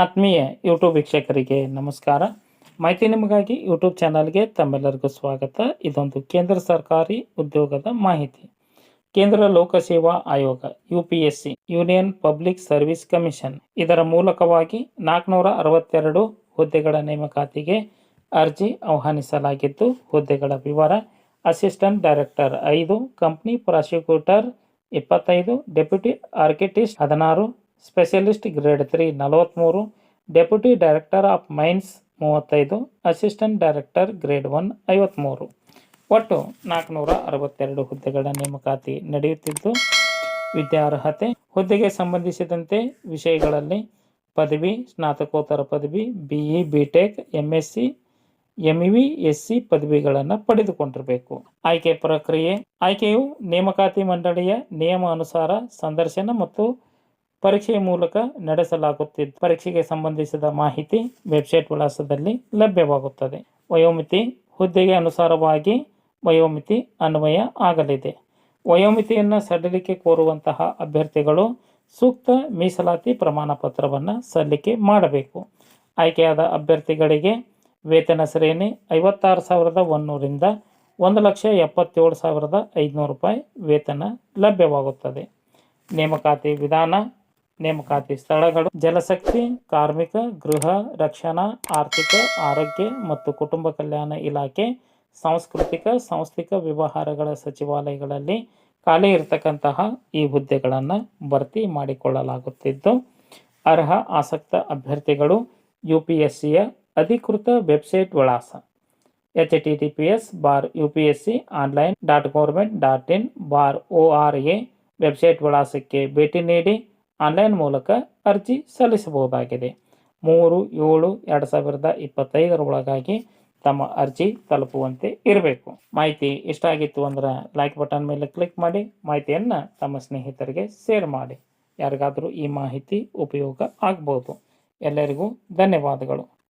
ಆತ್ಮೀಯ ಯೂಟ್ಯೂಬ್ ವೀಕ್ಷಕರಿಗೆ ನಮಸ್ಕಾರ. ಮಾಹಿತಿ ನಿಮಗಾಗಿ ಯೂಟ್ಯೂಬ್ ಚಾನಲ್ಗೆ ತಮ್ಮೆಲ್ಲರಿಗೂ ಸ್ವಾಗತ. ಇದೊಂದು ಕೇಂದ್ರ ಸರ್ಕಾರಿ ಉದ್ಯೋಗದ ಮಾಹಿತಿ. ಕೇಂದ್ರ ಲೋಕಸೇವಾ ಆಯೋಗ U P S C union public service commission ಇದರ ಮೂಲಕವಾಗಿ ನಾಲ್ಕುನೂರ ಅರವತ್ತೆರಡು ಹುದ್ದೆಗಳ ನೇಮಕಾತಿಗೆ ಅರ್ಜಿ ಆಹ್ವಾನಿಸಲಾಗಿದ್ದು, ಹುದ್ದೆಗಳ ವಿವರ ಅಸಿಸ್ಟೆಂಟ್ ಡೈರೆಕ್ಟರ್ ಐದು, ಕಂಪ್ನಿ ಪ್ರಾಸಿಕ್ಯೂಟರ್ ಇಪ್ಪತ್ತೈದು, ಡೆಪ್ಯೂಟಿ ಆರ್ಕಿಟಿಸ್ಟ್ ಹದಿನಾರು ಸ್ಪೆಷಲಿಸ್ಟ್ ಗ್ರೇಡ್ ತ್ರೀ ನಲವತ್ತ್ಮೂರು ಡೆಪ್ಯೂಟಿ ಡೈರೆಕ್ಟರ್ ಆಫ್ ಮೈನ್ಸ್ ಮೂವತ್ತೈದು, ಅಸಿಸ್ಟೆಂಟ್ ಡೈರೆಕ್ಟರ್ ಗ್ರೇಡ್ ಒನ್ ಐವತ್ತ್ಮೂರು ಒಟ್ಟು ನಾಲ್ಕುನೂರ ಅರವತ್ತೆರಡು ಹುದ್ದೆಗಳ ನೇಮಕಾತಿ ನಡೆಯುತ್ತಿದ್ದು, ವಿದ್ಯಾರ್ಹತೆ ಹುದ್ದೆಗೆ ಸಂಬಂಧಿಸಿದಂತೆ ವಿಷಯಗಳಲ್ಲಿ ಪದವಿ, ಸ್ನಾತಕೋತ್ತರ ಪದವಿ B E B tech M S C M V S C ಪದವಿಗಳನ್ನು ಪಡೆದುಕೊಂಡಿರಬೇಕು. ಆಯ್ಕೆ ಪ್ರಕ್ರಿಯೆ, ಆಯ್ಕೆಯು ನೇಮಕಾತಿ ಮಂಡಳಿಯ ನಿಯಮ ಅನುಸಾರ ಸಂದರ್ಶನ ಮತ್ತು ಪರೀಕ್ಷೆಯ ಮೂಲಕ ನಡೆಸಲಾಗುತ್ತಿದ್ದು ಪರೀಕ್ಷೆಗೆ ಸಂಬಂಧಿಸಿದ ಮಾಹಿತಿ ವೆಬ್ಸೈಟ್ ವಿಳಾಸದಲ್ಲಿ ಲಭ್ಯವಾಗುತ್ತದೆ. ವಯೋಮಿತಿ ಹುದ್ದೆಗೆ ಅನುಸಾರವಾಗಿ ವಯೋಮಿತಿ ಅನ್ವಯ ಆಗಲಿದೆ. ವಯೋಮಿತಿಯನ್ನು ಸಡಿಲಿಕೆ ಕೋರುವಂತಹ ಅಭ್ಯರ್ಥಿಗಳು ಸೂಕ್ತ ಮೀಸಲಾತಿ ಪ್ರಮಾಣ ಪತ್ರವನ್ನು ಸಲ್ಲಿಕೆ ಮಾಡಬೇಕು. ಆಯ್ಕೆಯಾದ ಅಭ್ಯರ್ಥಿಗಳಿಗೆ ವೇತನ ಶ್ರೇಣಿ ಐವತ್ತಾರು ಸಾವಿರದ ಒಂದೂರಿಂದ ಒಂದು ಲಕ್ಷ ಎಪ್ಪತ್ತೇಳು ಸಾವಿರದ ಐದುನೂರು ರೂಪಾಯಿ ವೇತನ ಲಭ್ಯವಾಗುತ್ತದೆ. ನೇಮಕಾತಿ ವಿಧಾನ ನೇಮಕಾತಿ ಸ್ಥಳಗಳು ಜಲಶಕ್ತಿ, ಕಾರ್ಮಿಕ, ಗೃಹ, ರಕ್ಷಣಾ, ಆರ್ಥಿಕ, ಆರೋಗ್ಯ ಮತ್ತು ಕುಟುಂಬ ಕಲ್ಯಾಣ ಇಲಾಖೆ, ಸಾಂಸ್ಕೃತಿಕ, ಸಾಂಸ್ಥಿಕ ವ್ಯವಹಾರಗಳ ಸಚಿವಾಲಯಗಳಲ್ಲಿ ಖಾಲಿ ಇರತಕ್ಕಂತಹ ಈ ಹುದ್ದೆಗಳನ್ನು ಭರ್ತಿ ಮಾಡಿಕೊಳ್ಳಲಾಗುತ್ತಿದ್ದು, ಅರ್ಹ ಆಸಕ್ತ ಅಭ್ಯರ್ಥಿಗಳು ಯು ಪಿ ಎಸ್ ಸಿಯ ಅಧಿಕೃತ ವೆಬ್ಸೈಟ್ ವಿಳಾಸ H T T P S bar U P S C online dot government dot in bar O R A website ವಿಳಾಸಕ್ಕೆ ಭೇಟಿ ನೀಡಿ ಆನ್ಲೈನ್ ಮೂಲಕ ಅರ್ಜಿ ಸಲ್ಲಿಸಬಹುದಾಗಿದೆ. ಮೂರು, ಏಳು, ಎರಡು ಸಾವಿರದ ಇಪ್ಪತ್ತೈದರ ಒಳಗಾಗಿ ತಮ್ಮ ಅರ್ಜಿ ತಲುಪುವಂತೆ ಇರಬೇಕು. ಮಾಹಿತಿ ಇಷ್ಟ ಆಗಿತ್ತು ಅಂದ್ರೆ ಲೈಕ್ ಬಟನ್ ಮೇಲೆ ಕ್ಲಿಕ್ ಮಾಡಿ ಮಾಹಿತಿಯನ್ನು ತಮ್ಮ ಸ್ನೇಹಿತರಿಗೆ ಶೇರ್ ಮಾಡಿ. ಯಾರಿಗಾದರೂ ಈ ಮಾಹಿತಿ ಉಪಯೋಗ ಆಗ್ಬೋದು. ಎಲ್ಲರಿಗೂ ಧನ್ಯವಾದಗಳು.